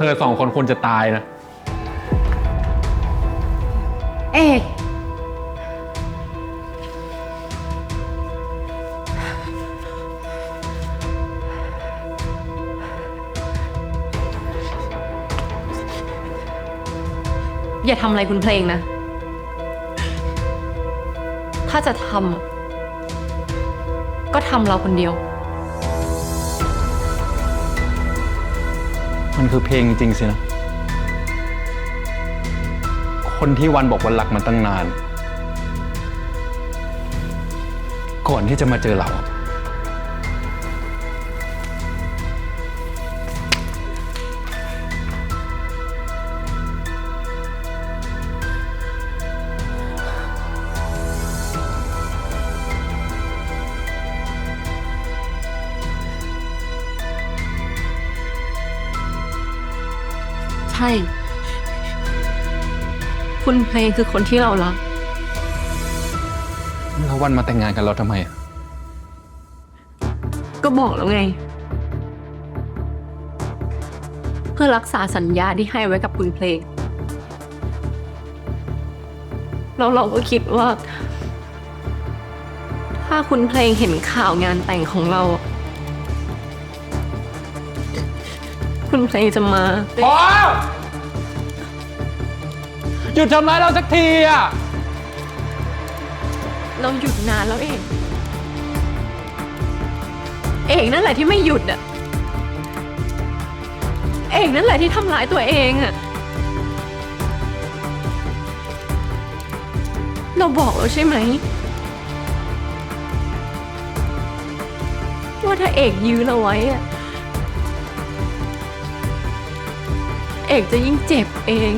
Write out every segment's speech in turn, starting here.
เธอสองคนควรจะตายนะ เอก อย่าทำอะไรคุณเพลงนะ ถ้าจะทำอะก็ทำเราคนเดียว มันคือเพลงจริงสินะ คนที่วันบอกวันรักมันตั้งนาน ก่อนที่จะมาเจอเรา ช่ คุณเพลงคือคนที่เรารัก แล้ววันมาแต่งงานกันเราทำไมอะก็บอกแล้วไง เพื่อรักษาสัญญาที่ให้ไว้กับคุณเพลง แล้วเราก็คิดว่า ถ้าคุณเพลงเห็นข่าวงานแต่งของเรา คุณเพลงจะมา พอหยุดทำร้ายเราสักทีอะ เราหยุดนานแล้วเอง เอกนั่นแหละที่ไม่หยุดอะ เอกนั่นแหละที่ทำร้ายตัวเองอะ เราบอกแล้วใช่ไหม ว่าถ้าเอกยื้อเราไว้อะ เอกจะยิ่งเจ็บเอง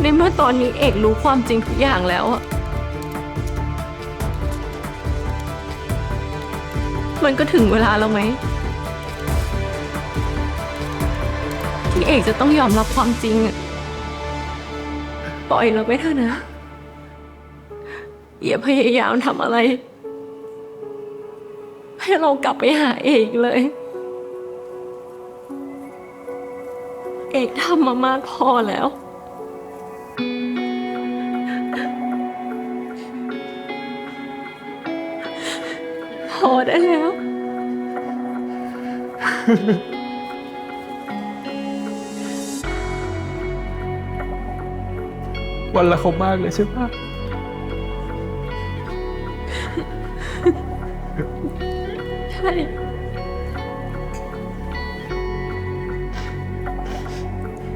ในเมื่อตอนนี้เอกรู้ความจริงทุกอย่างแล้วอะมันก็ถึงเวลาแล้วไหม ที่เอกจะต้องยอมรับความจริง ปล่อยเราไปเถอะนะ อย่าพยายามทำอะไร ให้เรากลับไปหาเอกเลย เอกทำมามากพอแล้ว พอได้แล้ว วันละเขามากเลยใช่ปะใช่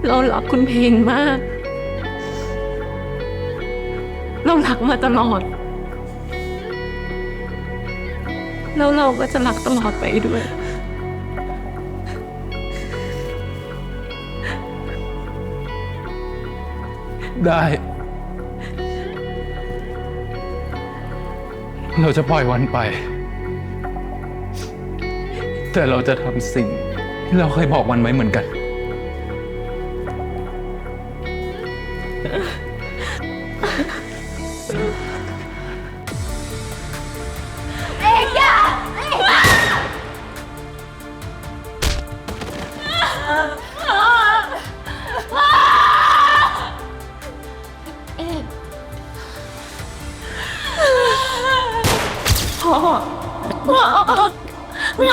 เรารักคุณเพลงมาก เรารักมาตลอด แล้วเราก็จะรักตลอดไปด้วยได้ เราจะปล่อยวันไป แต่เราจะทำสิ่งที่เราเคยบอกวันไว้เหมือนกัน คุณ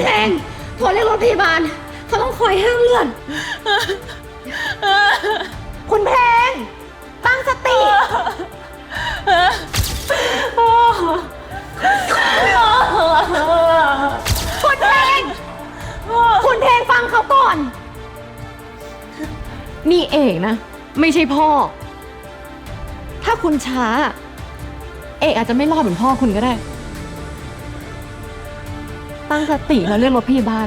แพงโทรเรียกรถพยาบาลเขาต้องคอยห้ามเลือดคุณแพงตั้งสติ คุณแพงคุณแพงฟังเขาก่อน นี่เอกนะ ไม่ใช่พ่อ ถ้าคุณช้า เอกอาจจะไม่รอดเหมือนพ่อคุณก็ได้ ตั้งสติแล้วเรียกรถพยาบาล